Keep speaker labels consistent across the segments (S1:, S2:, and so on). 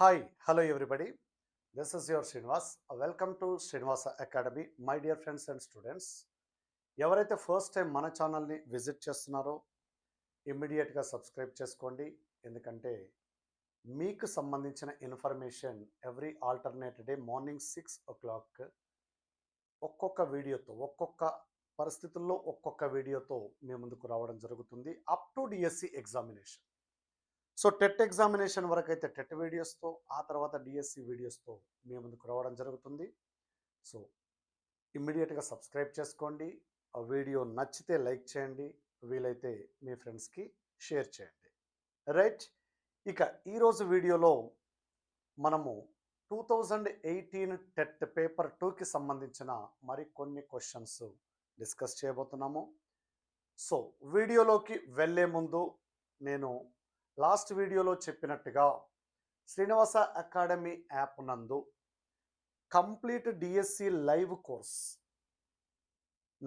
S1: Hi hello everybody this is your Srinivas welcome to Srinivasa academy my dear friends and students ఎవరైతే first time మన ఛానల్ని visit చేస్తున్నారో ఇమ్మీడియట్గా subscribe చేసుకోండి ఎందుకంటే మీకు సంబంధించిన information every alternate day morning six o'clock ఒక్కొక్క వీడియోతో ఒక్కొక్క పరిస్థితుల్లో ఒక్కొక్క వీడియోతో మీ ముందుకు రావడం జరుగుతుంది up to DSC examination so TET examination వరకు అయితే టెట్ వీడియోస్తో ఆ తర్వాత డిఎస్సి వీడియోస్తో మీ ముందుకు రావడం జరుగుతుంది సో ఇమ్మీడియట్గా సబ్స్క్రైబ్ చేసుకోండి ఆ వీడియో నచ్చితే లైక్ చేయండి వీలైతే మీ ఫ్రెండ్స్కి షేర్ చేయండి రైట్ ఇక ఈరోజు వీడియోలో మనము two thousand eighteen TET paper టూకి సంబంధించిన మరికొన్ని క్వశ్చన్స్ డిస్కస్ చేయబోతున్నాము సో వీడియోలోకి వెళ్ళే ముందు నేను లాస్ట్ వీడియోలో చెప్పినట్టుగా శ్రీనివాస అకాడమీ యాప్ నందు complete DSC live course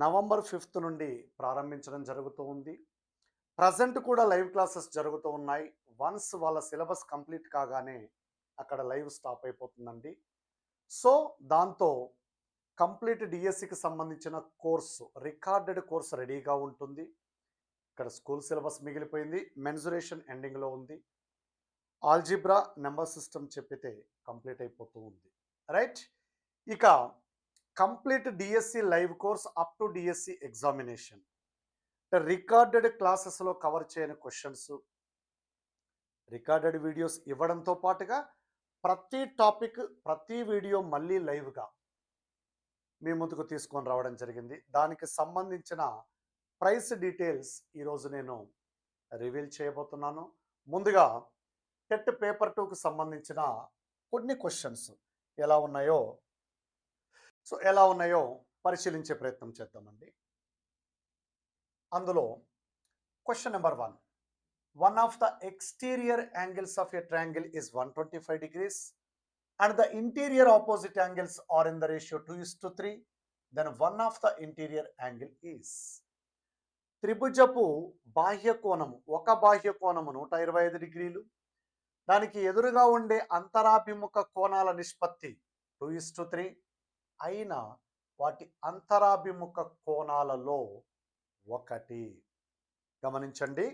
S1: November fifth నుండి ప్రారంభించడం జరుగుతూ ఉంది ప్రజెంట్ కూడా లైవ్ క్లాసెస్ జరుగుతూ ఉన్నాయి వన్స్ వాళ్ళ సిలబస్ కంప్లీట్ కాగానే అక్కడ లైవ్ స్టాప్ అయిపోతుందండి సో దాంతో కంప్లీట్ డిఎస్సికి సంబంధించిన కోర్సు రికార్డెడ్ కోర్సు రెడీగా ఉంటుంది ఇక్కడ స్కూల్ సిలబస్ మిగిలిపోయింది మెన్జురేషన్ ఎండింగ్లో ఉంది ఆల్జిబ్రా నెంబర్ సిస్టమ్ చెప్పితే కంప్లీట్ అయిపోతూ ఉంది రైట్ ఇక complete DSC live course up to DSC examination recorded క్లాసెస్లో కవర్ చేయని క్వశ్చన్స్ రికార్డెడ్ వీడియోస్ ఇవ్వడంతో పాటుగా ప్రతి టాపిక్ ప్రతి వీడియో మళ్ళీ లైవ్గా మీ ముందుకు తీసుకొని రావడం జరిగింది దానికి సంబంధించిన ప్రైస్ డీటెయిల్స్ ఈరోజు నేను రివీల్ చేయబోతున్నాను ముందుగా టెట్ పేపర్ టూకి సంబంధించిన కొన్ని క్వశ్చన్స్ ఎలా ఉన్నాయో సో ఎలా ఉన్నాయో పరిశీలించే ప్రయత్నం చేద్దామండి అందులో question number one one of the exterior angles of a triangle is one twenty five degrees and the interior opposite angles are in the ratio two is to three then one of the interior angle is త్రిభుజపు బాహ్య కోణము ఒక బాహ్య కోణము నూట ఇరవై ఐదు డిగ్రీలు దానికి ఎదురుగా ఉండే అంతరాభిముఖ కోణాల నిష్పత్తి టూ ఇస్ టు త్రీ అయినా వాటి అంతరాభిముఖ కోణాలలో ఒకటి గమనించండి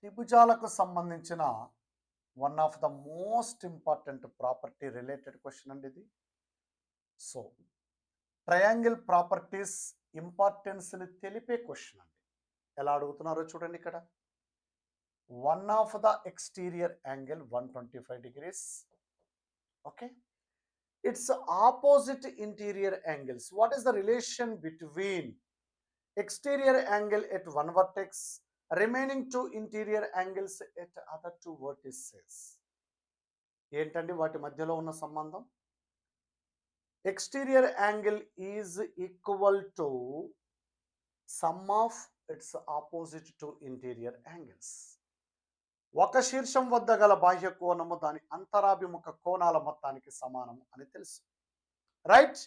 S1: త్రిభుజాలకు సంబంధించిన one of the most important property related question అండి ఇది సో ట్రయాంగిల్ ప్రాపర్టీస్ ఇంపార్టెన్స్ని తెలిపే క్వశ్చన్ అండి ఎలా అడుగుతున్నారో చూడండి ఇక్కడ one of the exterior angle one twenty five degrees okay it's opposite interior angles what is the relation between exterior angle at one vertex remaining two interior angles at other two vertices ఏంటండి వాటి మధ్యలో ఉన్న సంబంధం exterior angle is equal to sum of its opposite two interior angles ఒక శీర్షం వద్ద గల బాహ్య కోణము దాని అంతరాభిముఖ కోణాల మొత్తానికి సమానము అని తెలుసు రైట్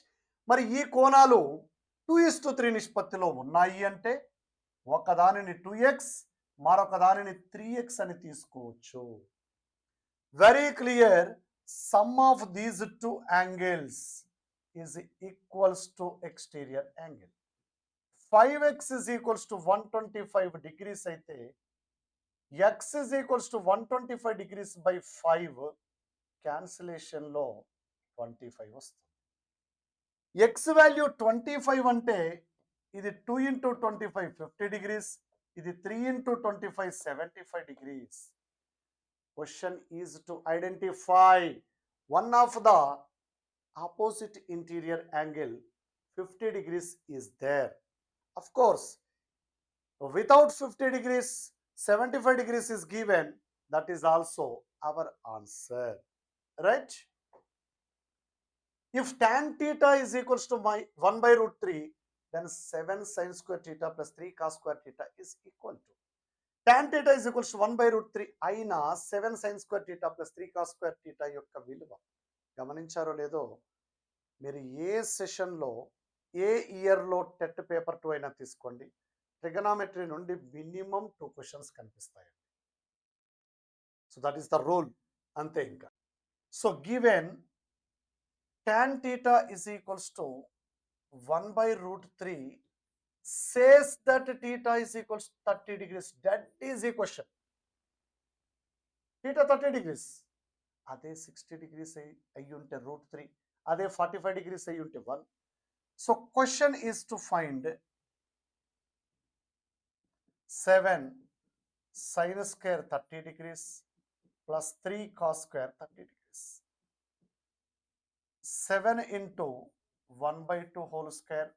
S1: మరి ఈ కోణాలు టూ ఇస్ టు త్రీ నిష్పత్తిలో ఉన్నాయి అంటే ఒకదానిని టూ ఎక్స్ మరొక దానిని త్రీ ఎక్స్ అని తీసుకోవచ్చు very clear sum of these two angles is equals to exterior angle. 5x is equals to 125 degrees అయితే x is equals to 125 degrees by 5 క్యాన్సిలేషన్లో ట్వంటీ ఫైవ్ వస్తుంది ఎక్స్ వాల్యూ ట్వంటీ ఫైవ్ అంటే ఇది two into twenty five fifty degrees ఇది three into twenty five seventy five degrees question is to identify one of the opposite interior angle fifty degrees is there of course without fifty degrees seventy five degrees is given that is also our answer right if tan theta is equals to my 1 by root 3 then 7 sin square theta plus 3 cos square theta is equal to tan theta is equals to 1 by root 3 అయినా 7 sin square theta plus 3 cos square theta యొక్క విలువ గమనించారో లేదో మీరు ఏ సెషన్లో ఏ ఇయర్లో టెట్ పేపర్ టూ అయినా తీసుకోండి ట్రిగనామెట్రీ నుండి మినిమం టూ క్వశ్చన్స్ కనిపిస్తాయి so that is the rule అంతే ఇంకా so given tan theta is equals to one by root three says that theta is equals thirty degrees that is ఈ question theta thirty degrees అదే sixty degrees అయ్యి ఉంటే root three అదే forty five degrees అయ్యి ఉంటే one so question is to find seven sine square thirty degrees plus three cos square thirty degrees seven into one by two whole square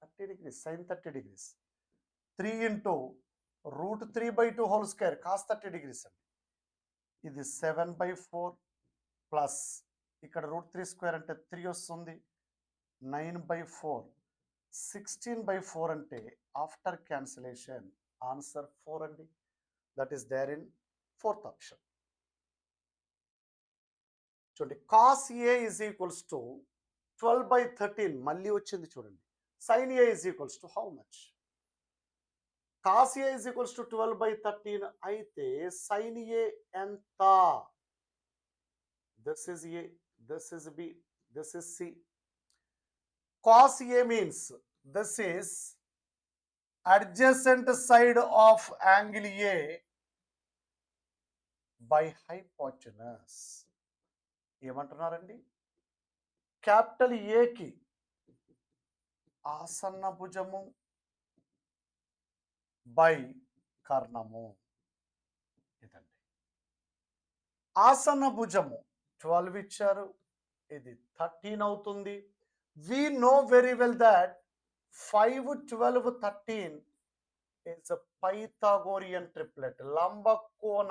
S1: thirty degrees sine thirty degrees three into root three by two whole square cos thirty degrees అండి ఇది seven by four plus ఇక్కడ root three square అంటే three వస్తుంది nine by four sixteen by four అంటే after cancellation answer four అండి that is there in fourth option చూడండి cos A is equals to twelve by thirteen మళ్ళీ వచ్చింది చూడండి sine A is equals to how much cos A is equals to twelve by thirteen అయితే sign A ఎంత this is A this is B this is C cos A means this is adjacent side of angle A by hypotenuse. ఏమంటున్నారండి capital ఏకి ఆసన్న భుజము by కర్ణము ఇదండి ఆసన భుజము twelve ఇచ్చారు ఇది థర్టీన్ అవుతుంది we know very well that five twelve thirteen is Pythagorean triplet లంబకోణ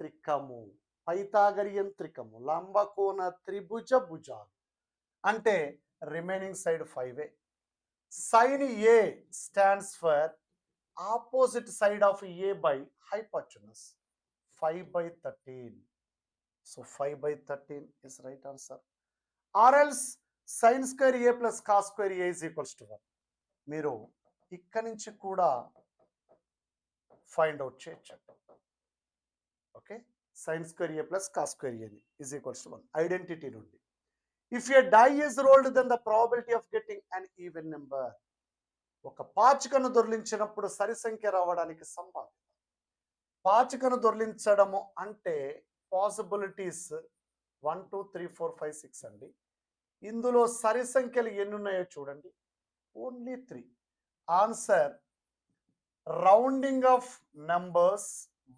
S1: త్రికము పైథాగరియన్ త్రికము లంబకోణ త్రిభుజ భుజాలు అంటే remaining side ఫైవే sine A stands for opposite side of A by hypotenuse five by thirteen so five by thirteen is right answer or else sine square A plus cos square A is equals to one మీరు ఇక్కడ నుంచి కూడా find out చేయొచ్చు okay sine square A plus cos square ఏని is equals to one identity నుండి if you die is rolled then the probability of getting an even number ఒక పాచికను దొర్లించినప్పుడు సరి సంఖ్య రావడానికి సంభావ్యత పాచికను దొర్లించడము అంటే possibilities one two three four five six అండి ఇందులో సరి సంఖ్యలు ఎన్ని ఉన్నాయో చూడండి only three answer rounding off numbers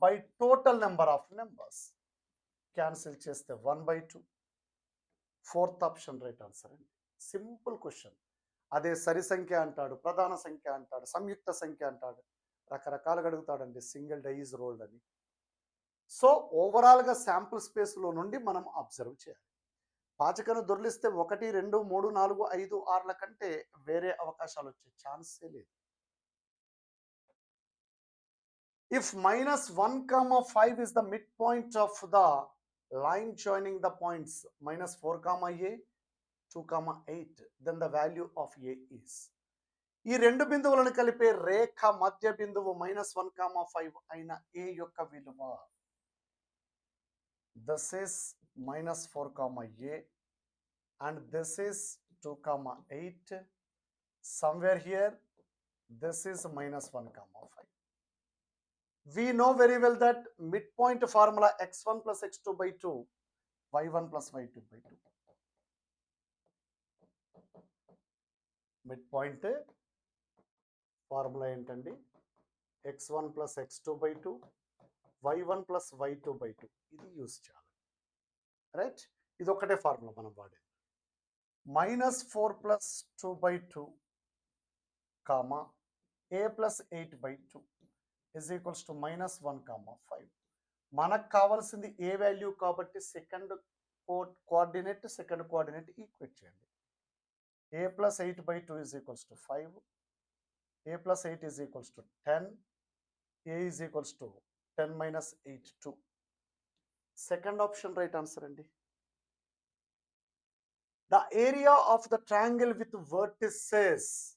S1: by total number of numbers cancel చేస్తే one by two fourth option right answer అండి సింపుల్ క్వశ్చన్ అదే సరి సంఖ్య అంటాడు ప్రధాన సంఖ్య అంటాడు సంయుక్త సంఖ్య అంటాడు రకరకాలుగా అడుగుతాడండి సింగిల్ డైజ్ రోల్డ్ అని సో ఓవరాల్గా శాంపుల్ స్పేస్లో నుండి మనం అబ్జర్వ్ చేయాలి పాచకను దొరిలిస్తే ఒకటి రెండు మూడు నాలుగు ఐదు ఆరుల కంటే వేరే అవకాశాలు వచ్చే ఛాన్సే లేదు if minus one comma five is the mid point of the line joining the points minus four comma A two comma eight then the value of A is ఈ రెండు బిందువులను కలిపే రేఖ మధ్య బిందువు మైనస్ వన్ కామ ఫైవ్ అయిన ఏ యొక్క విలువ this is minus four comma A and this is two comma eight somewhere here this is minus one comma five we know very well that midpoint formula x1 plus x2 by 2 y1 plus y2 by 2 mid point formula ఏంటండి x one plus x two by two y one plus y two by two ఇది use చేయాలి right ఇది ఒకటే formula మనం వాడేది minus four plus two by two comma A plus eight by two is equals to minus one comma five మనకు కావాల్సింది ఏ value కాబట్టి second coordinate second coordinate equate చేయండి a plus 8 by 2 is equals to 5, a plus 8 is equals to 10, a is equals to 10 minus 8, 2. Second option right answer, Andy. The area of the triangle with vertices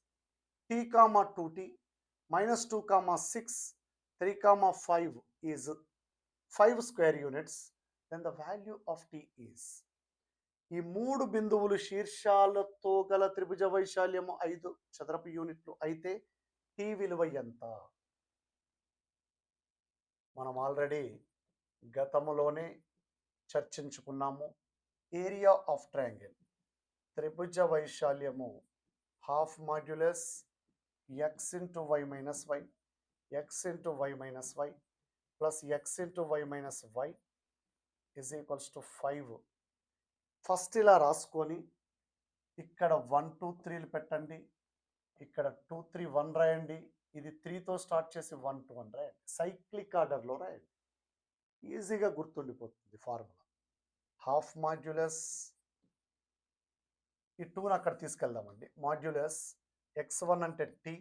S1: t comma 2t minus 2 comma 6, 3 comma 5 is 5 square units. Then the value of t is ఈ మూడు బిందువులు శీర్షాలతో గల త్రిభుజ వైశాల్యము ఐదు చదరపు యూనిట్లు అయితే tea విలువ ఎంత మనం ఆల్రెడీ గతములోనే చర్చించుకున్నాము ఏరియా ఆఫ్ ట్రయాంగిల్ త్రిభుజ వైశాల్యము half modulus x into y minus y x into y minus y plus x into y minus y is equals to five first ఇలా రాసుకొని ఇక్కడ వన్ టూ త్రీలు పెట్టండి ఇక్కడ టూ త్రీ వన్ రాయండి ఇది త్రీతో స్టార్ట్ చేసి వన్ టూ వన్ రాయండి సైక్లిక్ ఆర్డర్లో రాయండి ఈజీగా గుర్తుండిపోతుంది ఫార్ములా హాఫ్ మాడ్యులస్ ఈ టూను అక్కడ తీసుకెళ్దామండి మాడ్యులస్ ఎక్స్ వన్ అంటే t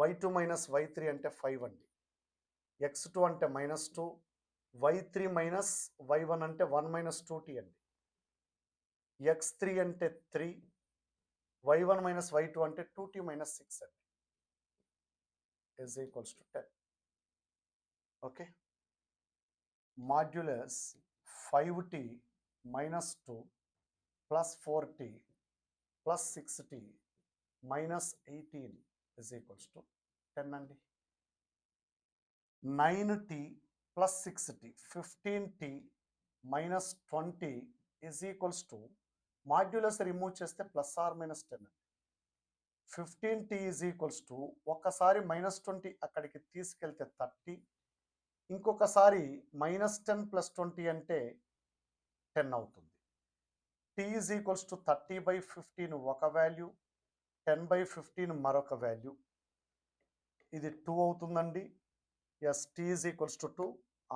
S1: y two minus y three అంటే ఫైవ్ అండి ఎక్స్ టూ అంటే minus two y three minus y one అంటే వన్ మైనస్ టూ టీ అండి ఎక్స్ త్రీ అంటే three y one minus y two అంటే two tea minus six అండి is equals to ten okay modulus five t minus two plus four t plus six t minus eighteen is equals to ten అండి nine t plus six t fifteen t minus twenty is equals to modulus remove చేస్తే plus or minus ten fifteen t is equals to ఒక్కసారి minus twenty అక్కడికి తీసుకెళ్తే thirty ఇంకొకసారి minus ten plus twenty అంటే ten అవుతుంది t is equals to thirty by fifteen ఒక value ten by fifteen మరొక value ఇది టూ అవుతుందండి yes t is equals to two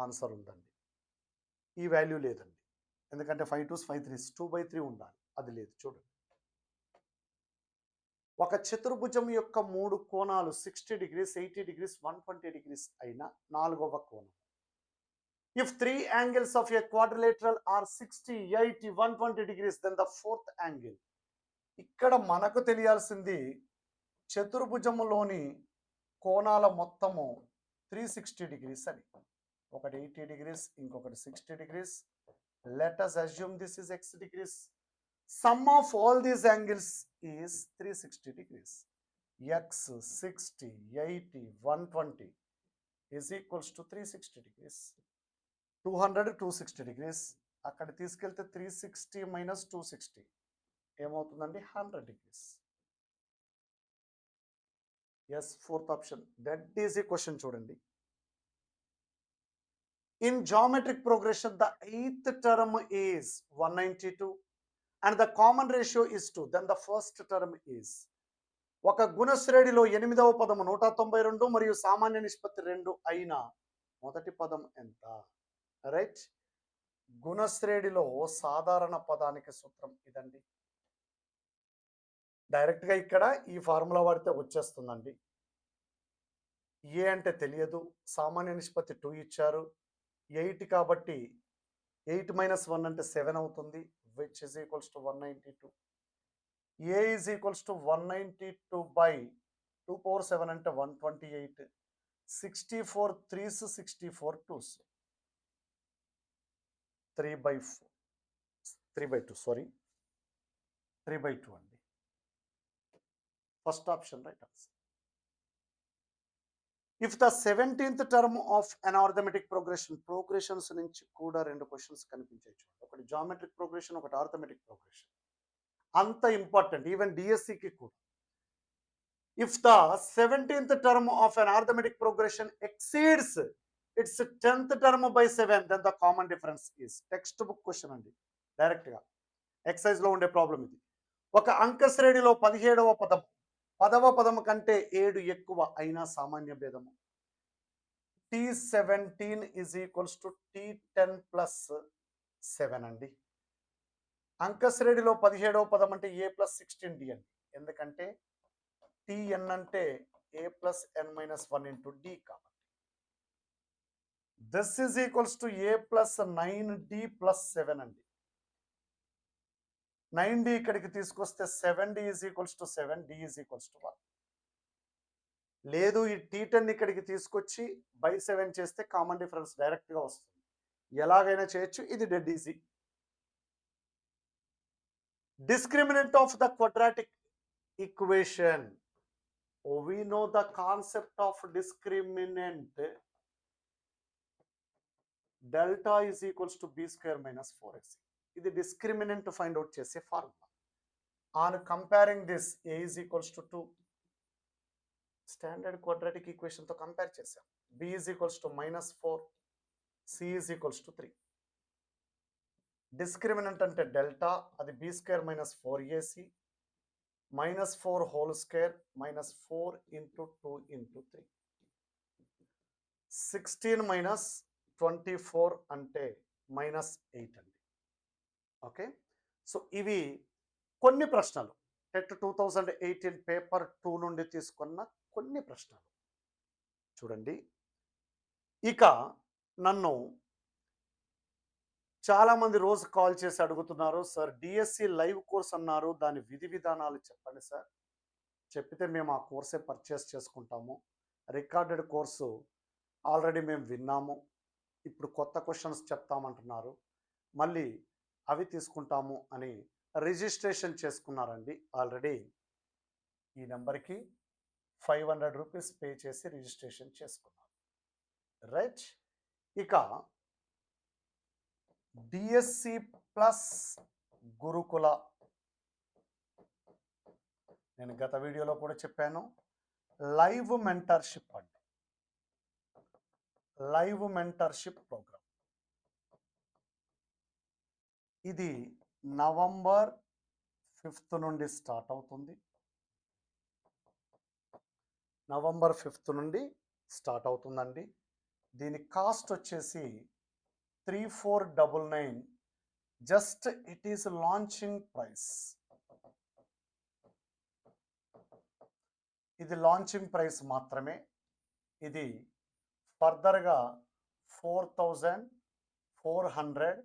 S1: answer ఉందండి ఈ వాల్యూ లేదండి ఎందుకంటే five twos five threes two by three ఉండాలి అది లేదు చూడండి ఒక చతుర్భుజం యొక్క మూడు కోణాలు sixty degrees eighty degrees one twenty degrees అయిన నాలుగవ కోణం if three angles of a quadrilateral are sixty eighty one twenty degrees then the fourth angle ఇక్కడ మనకు తెలియాల్సింది చతుర్భుజములోని కోణాల మొత్తము త్రీ సిక్స్టీ డిగ్రీస్ అని ఒకటి ఎయిటీ డిగ్రీస్ ఇంకొకటి sixty degrees let us assume this is x degrees sum of all these angles is 360 degrees. x 60, 80, 120 is equals to 360 degrees. 200, 260 degrees. అక్కడ తీసుకెళ్తే three sixty minus two sixty ఏమవుతుందండి hundred degrees yes fourth option that easy question చూడండి in geometric progression the eighth term is one ninety two and the common ratio is two then the first term is ఒక గుణశ్రేణిలో ఎనిమిదవ పదము నూట తొంభై రెండు మరియు సామాన్య నిష్పత్తి రెండు అయిన మొదటి పదం ఎంత రైట్ గుణశ్రేణిలో సాధారణ పదానికి సూత్రం ఇదండి డైరెక్ట్గా ఇక్కడ ఈ ఫార్ములా వాడితే వచ్చేస్తుందండి ఏ అంటే తెలియదు సామాన్య నిష్పత్తి టూ ఇచ్చారు ఎయిట్ కాబట్టి ఎయిట్ మైనస్ వన్ అంటే సెవెన్ అవుతుంది which is equals to is A is equals to two by two power seven అంటే four threes sixty four twos three by four three by two sorry three by two అండి first option right answer if the seventeenth term of an arithmetic progression progressions నుంచి కూడా రెండు questions చూడండి ఒకటి geometric progression ఒకటి arithmetic progression అంత important even డిఎస్సికి కూడా if the seventeenth term of an arithmetic progression exceeds its tenth term by seven then the common difference is textbook question అండి డైరెక్ట్గా ఎక్సైజ్లో ఉండే ప్రాబ్లం ఇది ఒక అంక శ్రేణిలో పదిహేడవ పదం పదవ పదము కంటే ఏడు ఎక్కువ అయినా సామాన్య భేదము t seventeen is equals to t ten plus seven అండి అంకశ్రేణిలో పదిహేడవ పదం అంటే ఏ ప్లస్ సిక్స్టీన్ డి అండి ఎందుకంటే టిఎన్ అంటే a plus n minus one into d కాబట్టి this is equals to a plus nine d plus seven అండి నైన్ డి ఇక్కడికి తీసుకొస్తే seven d is equals to seven d is equals to one లేదు ఈ t ten ఇక్కడికి తీసుకొచ్చి by seven చేస్తే common difference డైరెక్ట్గా వస్తుంది ఎలాగైనా చేయొచ్చు ఇది dead easy discriminant of the quadratic equation know the concept of discriminant delta delta equals to b square minus four x ఇది డిస్క్రిమినెంట్ ఫైండ్ అవుట్ చేసే formula on comparing this a is equals to two standard quadratic ఈక్వేషన్తో compare చేసాం b is equals to minus four c is equals to three discriminant అంటే delta అది b square minus four a c minus four whole square minus four into two into three sixteen minus twenty four అంటే minus eight అండి okay so ఇవి కొన్ని ప్రశ్నలు TET two thousand eighteen paper two నుండి తీసుకున్న కొన్ని ప్రశ్నలు చూడండి ఇక నన్ను చాలామంది రోజు కాల్ చేసి అడుగుతున్నారు సార్ డిఎస్సి లైవ్ కోర్స్ అన్నారు దాని విధి విధానాలు చెప్పండి సార్ చెప్పితే మేము ఆ కోర్సే పర్చేస్ చేసుకుంటాము రికార్డెడ్ కోర్సు ఆల్రెడీ మేము విన్నాము ఇప్పుడు కొత్త క్వశ్చన్స్ చెప్తామంటున్నారు మళ్ళీ అవి తీసుకుంటాము అని రిజిస్ట్రేషన్ చేసుకున్నారండి ఆల్రెడీ ఈ నెంబర్కి ఫైవ్ హండ్రెడ్ రూపీస్ పే చేసి రిజిస్ట్రేషన్ చేసుకున్నారు రైట్ ఇక డిఎస్సి ప్లస్ గురుకుల నేను గత వీడియోలో కూడా చెప్పాను లైవ్ మెంటర్షిప్ అండి లైవ్ మెంటర్షిప్ ప్రోగ్రామ్ ఇది నవంబర్ ఫిఫ్త్ నుండి స్టార్ట్ అవుతుంది నవంబర్ ఫిఫ్త్ నుండి స్టార్ట్ అవుతుందండి దీని కాస్ట్ వచ్చేసి three four double nine just it is launching price ఇది లాంచింగ్ ప్రైస్ మాత్రమే ఇది ఫర్దర్గా four thousand four hundred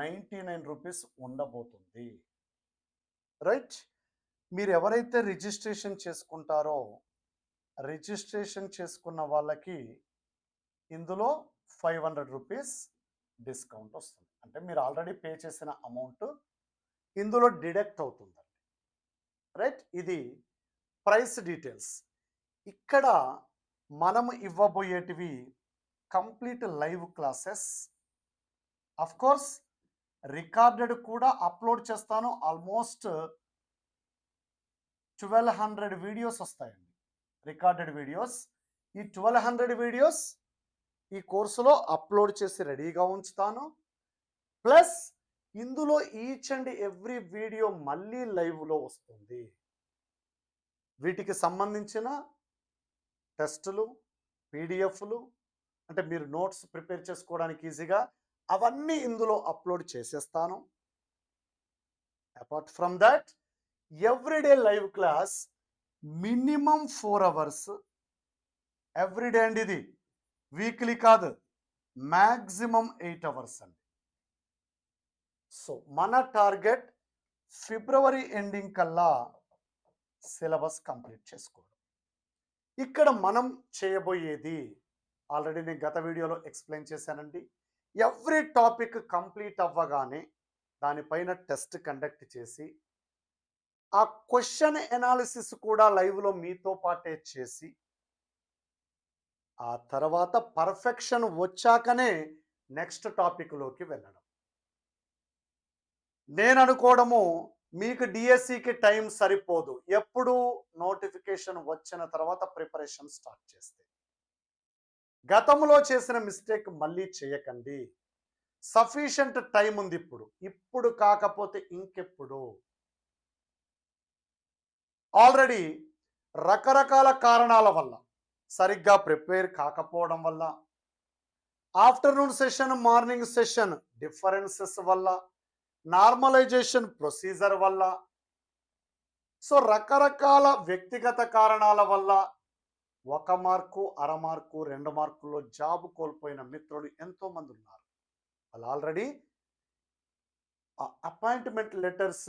S1: ninety nine rupees ఉండబోతుంది రైట్ మీరు ఎవరైతే రిజిస్ట్రేషన్ చేసుకుంటారో రిజిస్ట్రేషన్ చేసుకున్న వాళ్ళకి ఇందులో ఫైవ్ హండ్రెడ్ రూపీస్ డిస్కౌంట్ వస్తుంది అంటే మీరు ఆల్రెడీ పే చేసిన అమౌంట్ ఇందులో డిడక్ట్ అవుతుందండి రైట్ ఇది ప్రైస్ డీటెయిల్స్ ఇక్కడ మనం ఇవ్వబోయేటివి complete live classes of course recorded కూడా అప్లోడ్ చేస్తాను ఆల్మోస్ట్ ట్వెల్వ్ హండ్రెడ్ వీడియోస్ వస్తాయండి రికార్డెడ్ వీడియోస్ ఈ ట్వెల్వ్ హండ్రెడ్ వీడియోస్ ఈ కోర్సులో అప్లోడ్ చేసి రెడీగా ఉంచుతాను ప్లస్ ఇందులో ఈచ్ అండ్ ఎవ్రీ వీడియో మళ్ళీ లైవ్లో వస్తుంది వీటికి సంబంధించిన టెస్టులు పీడిఎఫ్లు అంటే మీరు నోట్స్ ప్రిపేర్ చేసుకోవడానికి ఈజీగా అవన్నీ ఇందులో అప్లోడ్ చేసేస్తాను apart from that every day live class minimum four hours every day అండి ఇది వీక్లీ కాదు మ్యాక్సిమం ఎయిట్ అవర్స్ అండి సో మన టార్గెట్ ఫిబ్రవరి ఎండింగ్ కల్లా సిలబస్ కంప్లీట్ చేసుకోవడం ఇక్కడ మనం చేయబోయేది ఆల్రెడీ నేను గత వీడియోలో ఎక్స్ప్లెయిన్ చేశానండి ఎవ్రీ టాపిక్ కంప్లీట్ అవ్వగానే దానిపైన టెస్ట్ కండక్ట్ చేసి ఆ క్వశ్చన్ ఎనాలిసిస్ కూడా లైవ్లో మీతో పాటే చేసి ఆ తర్వాత పర్ఫెక్షన్ వచ్చాకనే నెక్స్ట్ టాపిక్లోకి వెళ్ళడం నేను అనుకోవడము మీకు డిఎస్సికి టైం సరిపోదు ఎప్పుడు నోటిఫికేషన్ వచ్చిన తర్వాత ప్రిపరేషన్ స్టార్ట్ చేస్తే గతంలో చేసిన మిస్టేక్ మళ్ళీ చేయకండి సఫిషియంట్ టైం ఉంది ఇప్పుడు ఇప్పుడు కాకపోతే ఇంకెప్పుడు ఆల్రెడీ రకరకాల కారణాల వల్ల సరిగ్గా ప్రిపేర్ కాకపోవడం వల్ల afternoon session morning session differences వల్ల నార్మలైజేషన్ ప్రొసీజర్ వల్ల సో రకరకాల వ్యక్తిగత కారణాల వల్ల ఒక మార్కు అర మార్కు రెండు మార్కుల్లో జాబ్ కోల్పోయిన మిత్రులు ఎంతోమంది ఉన్నారు వాళ్ళు ఆల్రెడీ అపాయింట్మెంట్ లెటర్స్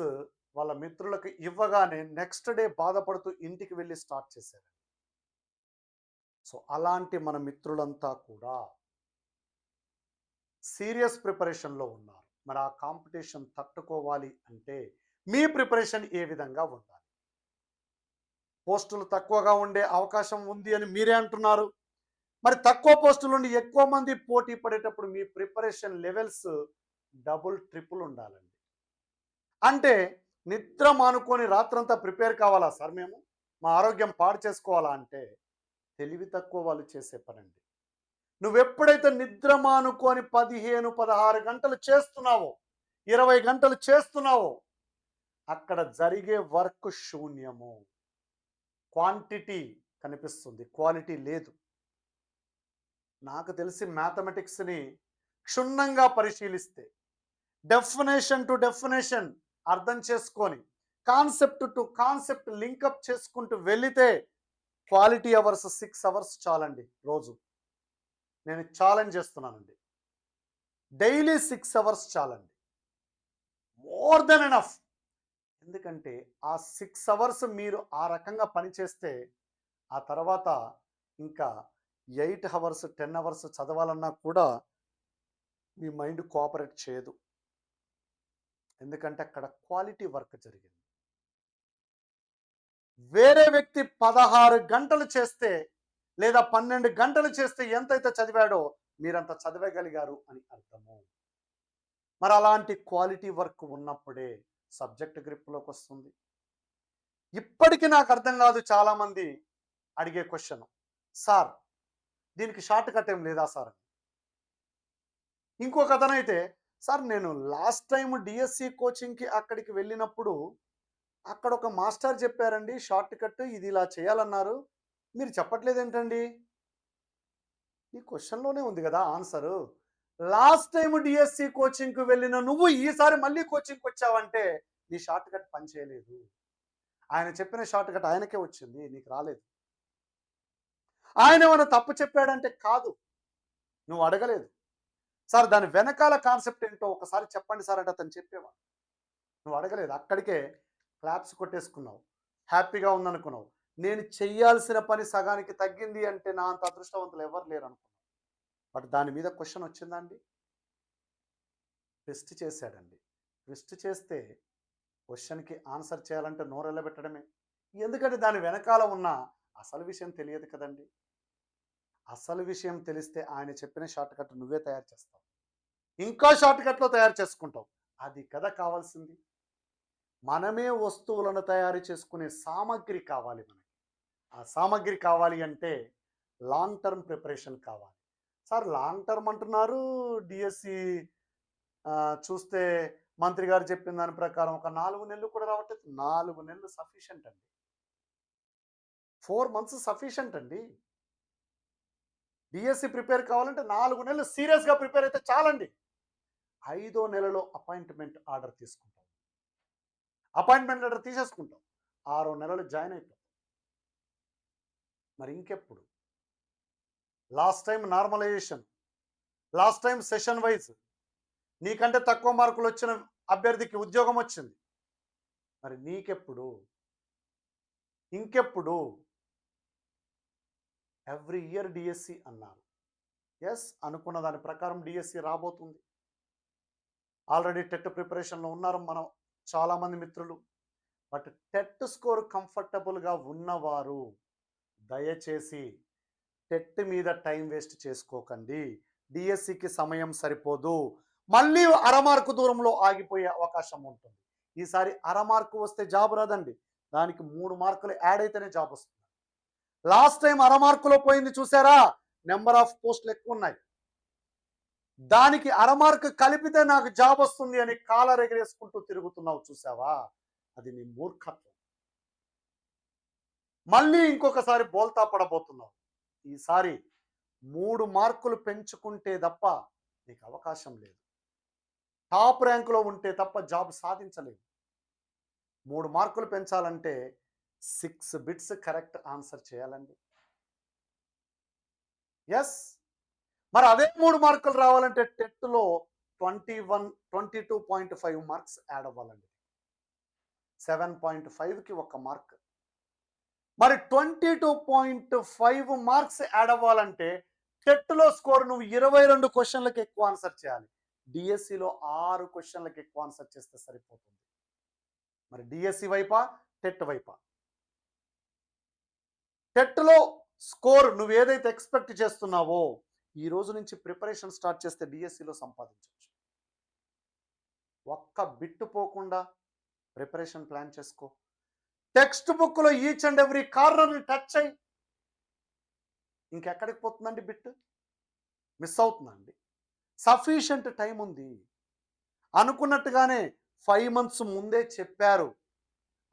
S1: వాళ్ళ మిత్రులకు ఇవ్వగానే నెక్స్ట్ డే బాధపడుతూ ఇంటికి వెళ్ళి స్టార్ట్ చేశారు సో అలాంటి మన మిత్రులంతా కూడా సీరియస్ ప్రిపరేషన్లో ఉన్నారు మరి ఆ కాంపిటీషన్ తట్టుకోవాలి అంటే మీ ప్రిపరేషన్ ఏ విధంగా ఉండాలి పోస్టులు తక్కువగా ఉండే అవకాశం ఉంది అని మీరే అంటున్నారు మరి తక్కువ పోస్టులు ఉండి ఎక్కువ మంది పోటీ పడేటప్పుడు మీ ప్రిపరేషన్ లెవెల్స్ డబుల్ ట్రిపుల్ ఉండాలండి అంటే నిద్ర మానుకొని రాత్రంతా ప్రిపేర్ కావాలా సార్ మేము మా ఆరోగ్యం పాడు చేసుకోవాలా అంటే తెలివి తక్కువ వాళ్ళు చేసే పనండి నువ్వెప్పుడైతే నిద్ర పదిహేను పదహారు గంటలు చేస్తున్నావో ఇరవై గంటలు చేస్తున్నావో అక్కడ జరిగే వర్క్ శూన్యము క్వాంటిటీ కనిపిస్తుంది క్వాలిటీ లేదు నాకు తెలిసి మ్యాథమెటిక్స్ని క్షుణ్ణంగా పరిశీలిస్తే డెఫినేషన్ టు డెఫినేషన్ అర్థం చేసుకొని కాన్సెప్ట్ టు కాన్సెప్ట్ లింకప్ చేసుకుంటూ వెళితే క్వాలిటీ అవర్స్ సిక్స్ అవర్స్ చాలండి రోజు నేను ఛాలెంజ్ చేస్తున్నానండి డైలీ సిక్స్ అవర్స్ చాలండి మోర్ దెన్ ఎనఫ్ ఎందుకంటే ఆ సిక్స్ అవర్స్ మీరు ఆ రకంగా పనిచేస్తే ఆ తర్వాత ఇంకా ఎయిట్ అవర్స్ టెన్ అవర్స్ చదవాలన్నా కూడా మీ మైండ్ కోఆపరేట్ చేయదు ఎందుకంటే అక్కడ క్వాలిటీ వర్క్ జరిగింది వేరే వ్యక్తి పదహారు గంటలు చేస్తే లేదా పన్నెండు గంటలు చేస్తే ఎంతైతే చదివాడో మీరంత చదవగలిగారు అని అర్థము మరి అలాంటి క్వాలిటీ వర్క్ ఉన్నప్పుడే సబ్జెక్ట్ గ్రిప్లోకి వస్తుంది ఇప్పటికీ నాకు అర్థం కాదు చాలామంది అడిగే క్వశ్చన్ సార్ దీనికి షార్ట్ కట్ ఏం లేదా సార్ ఇంకొక అతనైతే సార్ నేను లాస్ట్ టైం డిఎస్సి కోచింగ్కి అక్కడికి వెళ్ళినప్పుడు అక్కడ ఒక మాస్టర్ చెప్పారండి షార్ట్ కట్ ఇది ఇలా చేయాలన్నారు మీరు చెప్పట్లేదు ఏంటండి ఈ క్వశ్చన్లోనే ఉంది కదా ఆన్సరు లాస్ట్ టైం డిఎస్సి కోచింగ్కి వెళ్ళిన నువ్వు ఈసారి మళ్ళీ కోచింగ్కి వచ్చావంటే నీ షార్ట్ కట్ పనిచేయలేదు ఆయన చెప్పిన షార్ట్ కట్ ఆయనకే వచ్చింది నీకు రాలేదు ఆయన ఏమైనా తప్పు చెప్పాడంటే కాదు నువ్వు అడగలేదు సార్ దాని వెనకాల కాన్సెప్ట్ ఏంటో ఒకసారి చెప్పండి సార్ అంటే అతను చెప్పేవాడు నువ్వు అడగలేదు అక్కడికే క్లాప్స్ కొట్టేసుకున్నావు హ్యాపీగా ఉందనుకున్నావు నేను చేయాల్సిన పని సగానికి తగ్గింది అంటే నా అంత అదృష్టవంతులు ఎవరు లేరు అనుకున్నాను బట్ దాని మీద క్వశ్చన్ వచ్చిందండి ట్విస్ట్ చేశాడండి ట్విస్ట్ చేస్తే క్వశ్చన్కి ఆన్సర్ చేయాలంటే నోరు పెట్టడమే ఎందుకంటే దాని వెనకాల ఉన్న అసలు విషయం తెలియదు కదండి అసలు విషయం తెలిస్తే ఆయన చెప్పిన షార్ట్ కట్ నువ్వే తయారు చేస్తావు ఇంకా షార్ట్ కట్లో తయారు చేసుకుంటావు అది కథ కావాల్సింది మనమే వస్తువులను తయారు చేసుకునే సామాగ్రి కావాలి మనకి ఆ సామాగ్రి కావాలి అంటే లాంగ్ టర్మ్ ప్రిపరేషన్ కావాలి సార్ లాంగ్ టర్మ్ అంటున్నారు డిఎస్సి చూస్తే మంత్రి గారు చెప్పిన దాని ప్రకారం ఒక నాలుగు నెలలు కూడా రావట్లేదు నాలుగు నెలలు సఫిషియంట్ అండి ఫోర్ మంత్స్ సఫిషియంట్ అండి డిఎస్సి ప్రిపేర్ కావాలంటే నాలుగు నెలలు సీరియస్గా ప్రిపేర్ అయితే చాలండి ఐదో నెలలో అపాయింట్మెంట్ ఆర్డర్ తీసుకుంటాం అపాయింట్మెంట్ లెటర్ తీసేసుకుంటాం ఆరో నెలలు జాయిన్ అవుతాం మరి ఇంకెప్పుడు last time normalization last time session wise నీకంటే తక్కువ మార్కులు వచ్చిన అభ్యర్థికి ఉద్యోగం వచ్చింది మరి నీకెప్పుడు ఇంకెప్పుడు ఎవ్రీ ఇయర్ డిఎస్సి అన్నారు ఎస్ అనుకున్న దాని ప్రకారం డిఎస్సి రాబోతుంది ఆల్రెడీ టెట్ ప్రిపరేషన్లో ఉన్నారు మనం చాలామంది మిత్రులు బట్ టెట్ స్కోర్ కంఫర్టబుల్గా ఉన్నవారు దయచేసి టెట్ మీద టైం వేస్ట్ చేసుకోకండి డిఎస్సికి సమయం సరిపోదు మళ్ళీ అరమార్కు దూరంలో ఆగిపోయే అవకాశం ఉంటుంది ఈసారి అరమార్కు వస్తే జాబ్ రాదండి దానికి మూడు మార్కులు యాడ్ అయితేనే జాబ్ వస్తుంది లాస్ట్ టైం అరమార్కులో పోయింది చూసారా నెంబర్ ఆఫ్ పోస్టులు ఎక్కువ ఉన్నాయి దానికి అరమార్క్ కలిపితే నాకు జాబ్ వస్తుంది అని కాలర్ ఎగరేసుకుంటూ తిరుగుతున్నావు చూసావా అది నీ మూర్ఖత్వం మళ్ళీ ఇంకొకసారి బోల్తా పడబోతున్నావు ఈసారి మూడు మార్కులు పెంచుకుంటే తప్ప నీకు అవకాశం లేదు టాప్ ర్యాంకులో ఉంటే తప్ప జాబ్ సాధించలేదు మూడు మార్కులు పెంచాలంటే సిక్స్ బిట్స్ కరెక్ట్ ఆన్సర్ చేయాలండి ఎస్ మరి అదే మూడు మార్కులు రావాలంటే లో twenty one twenty two point five marks add అవ్వాలండి సెవెన్ పాయింట్ ఫైవ్కి ఒక మార్క్ మరి twenty two point five marks add అవ్వాలంటే టెట్లో స్కోర్ నువ్వు ఇరవై రెండు క్వశ్చన్లకు ఎక్కువ ఆన్సర్ చేయాలి డిఎస్సిలో ఆరు క్వశ్చన్లకు ఎక్కువ ఆన్సర్ చేస్తే సరిపోతుంది మరి డిఎస్సి వైపా టెట్ వైపా టెట్లో స్కోర్ నువ్వు ఏదైతే ఎక్స్పెక్ట్ చేస్తున్నావో ఈ రోజు నుంచి ప్రిపరేషన్ స్టార్ట్ చేస్తే డిఎస్సిలో సంపాదించవచ్చు ఒక్క బిట్టు పోకుండా ప్రిపరేషన్ ప్లాన్ చేసుకో టెక్స్ట్ బుక్లో ఈచ్ అండ్ ఎవ్రీ కార్నర్ని టచ్ అయ్యి ఇంకెక్కడికి పోతుందండి బిట్ మిస్ అవుతుందండి సఫిషియంట్ టైం ఉంది అనుకున్నట్టుగానే ఫైవ్ మంత్స్ ముందే చెప్పారు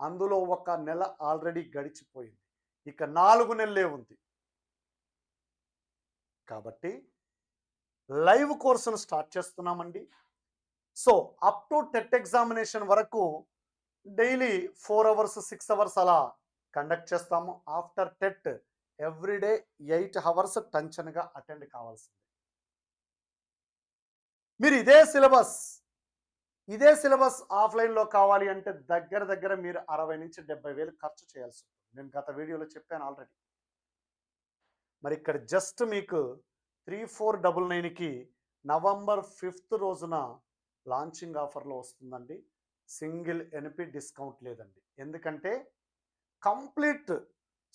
S1: అందులో ఒక నెల ఆల్రెడీ గడిచిపోయింది ఇక నాలుగు నెలలే ఉంది కాబట్టి లైవ్ కోర్సును స్టార్ట్ చేస్తున్నామండి so up to TET examination వరకు daily four hours six hours అలా కండక్ట్ చేస్తాము after TET every day eight hours టెన్షన్గా అటెండ్ కావాల్సి మీరు ఇదే సిలబస్ ఇదే సిలబస్ ఆఫ్లైన్లో కావాలి అంటే దగ్గర దగ్గర మీరు అరవై నుంచి డెబ్బై వేలు ఖర్చు చేయాల్సి ఉంటుంది నేను గత వీడియోలో చెప్పాను ఆల్రెడీ మరి ఇక్కడ జస్ట్ మీకు త్రీ ఫోర్ డబుల్ నైన్కి నవంబర్ ఫిఫ్త్ రోజున లాంచింగ్ ఆఫర్లో వస్తుందండి సింగిల్ ఎన్పి డిస్కౌంట్ లేదండి ఎందుకంటే complete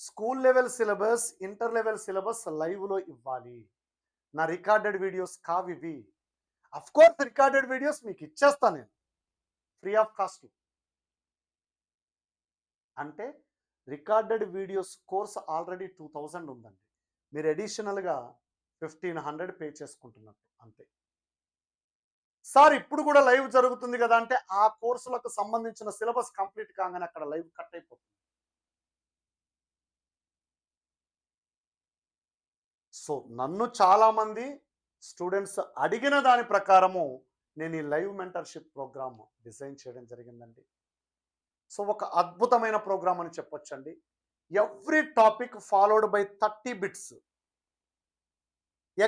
S1: school level syllabus inter level syllabus లైవ్లో ఇవ్వాలి నా రికార్డెడ్ వీడియోస్ కావివి కోర్స్ రికార్డెడ్ వీడియోస్ మీకు ఇచ్చేస్తాను నేను ఫ్రీ ఆఫ్ కాస్ట్ అంటే recorded videos course already two thousand ఉందండి మీరు అడిషనల్గా ఫిఫ్టీన్ హండ్రెడ్ పే చేసుకుంటున్నట్టు అంతే సార్ ఇప్పుడు కూడా లైవ్ జరుగుతుంది కదా అంటే ఆ కోర్సులకు సంబంధించిన సిలబస్ కంప్లీట్ కాగానే అక్కడ లైవ్ కట్ అయిపోతుంది సో నన్ను చాలామంది స్టూడెంట్స్ అడిగిన దాని ప్రకారము నేను ఈ లైవ్ మెంటర్షిప్ ప్రోగ్రామ్ డిజైన్ చేయడం జరిగిందండి సో ఒక అద్భుతమైన ప్రోగ్రామ్ అని చెప్పొచ్చండి every topic followed by thirty bits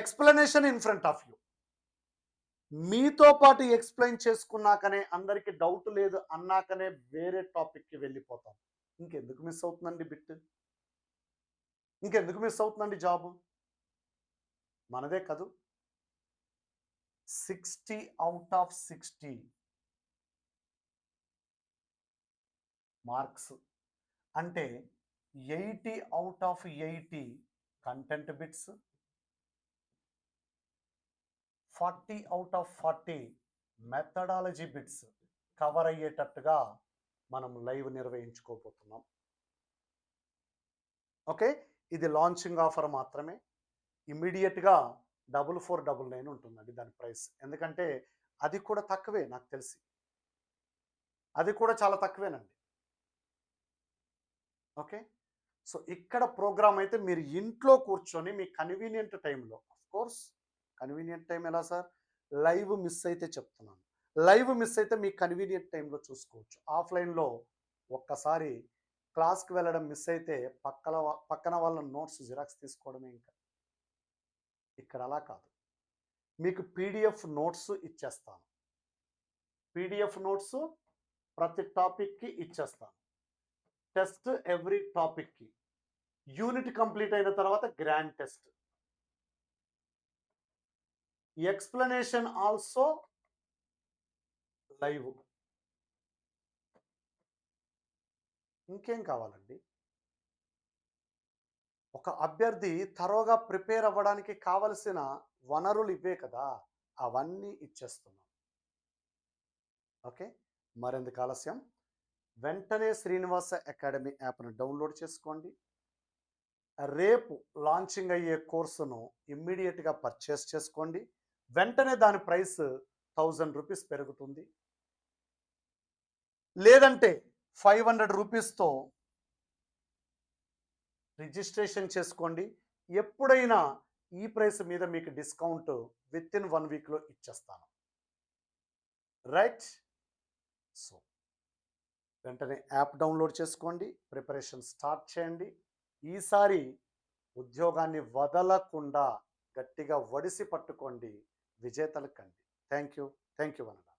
S1: explanation in front of you మీతో పాటు ఎక్స్ప్లెయిన్ చేసుకున్నాకనే అందరికి డౌట్ లేదు అన్నాకనే వేరే టాపిక్కి వెళ్ళిపోతాం ఇంకెందుకు మిస్ అవుతుందండి బిట్ ఇంకెందుకు మిస్ అవుతుందండి జాబు మనదే కదూ sixty out of sixty marks అంటే eighty out of eighty content bits forty out of forty methodology bits cover అయ్యేటట్టుగా మనం లైవ్ నిర్వహించుకోబోతున్నాం ఓకే ఇది లాంచింగ్ ఆఫర్ మాత్రమే ఇమ్మీడియట్గా డబుల్ ఫోర్ డబుల్ నైన్ ఉంటుందండి దాని ప్రైస్ ఎందుకంటే అది కూడా తక్కువే నాకు తెలిసి అది కూడా చాలా తక్కువేనండి ఓకే సో ఇక్కడ ప్రోగ్రామ్ అయితే మీరు ఇంట్లో కూర్చొని మీ కన్వీనియంట్ టైంలో కోర్స్ కన్వీనియంట్ టైం ఎలా సార్ లైవ్ మిస్ అయితే చెప్తున్నాను లైవ్ మిస్ అయితే మీ కన్వీనియంట్ టైంలో చూసుకోవచ్చు ఆఫ్లైన్లో ఒక్కసారి క్లాస్కి వెళ్ళడం మిస్ అయితే పక్కల పక్కన వాళ్ళ నోట్స్ జిరాక్స్ తీసుకోవడమే ఇంకా ఇక్కడ అలా కాదు మీకు పీడిఎఫ్ నోట్స్ ఇచ్చేస్తాను పీడిఎఫ్ నోట్స్ ప్రతి టాపిక్కి ఇచ్చేస్తాను టెస్ట్ ఎవ్రీ టాపిక్కి యూనిట్ కంప్లీట్ అయిన తర్వాత grand test explanation also live ఇంకేం కావాలండి ఒక అభ్యర్థి తరోగా ప్రిపేర్ అవ్వడానికి కావలసిన వనరులు ఇవే కదా అవన్నీ ఇచ్చేస్తున్నాం ఓకే మరెందుకు ఆలస్యం వెంటనే శ్రీనివాస అకాడమీ యాప్ను డౌన్లోడ్ చేసుకోండి రేపు లాంచింగ్ అయ్యే కోర్సును ఇమ్మీడియట్గా పర్చేస్ చేసుకోండి వెంటనే దాని ప్రైస్ థౌజండ్ రూపీస్ పెరుగుతుంది లేదంటే ఫైవ్ హండ్రెడ్ రూపీస్తో రిజిస్ట్రేషన్ చేసుకోండి ఎప్పుడైనా ఈ ప్రైస్ మీద మీకు డిస్కౌంట్ విత్ ఇన్ వన్ వీక్లో ఇచ్చేస్తాను రైట్ సో వెంటనే యాప్ డౌన్లోడ్ చేసుకోండి ప్రిపరేషన్ స్టార్ట్ చేయండి ఈసారి ఉద్యోగాన్ని వదలకుండా గట్టిగా వడిసి పట్టుకోండి విజేతలు కండి థ్యాంక్ యూ థ్యాంక్ యూ అనగా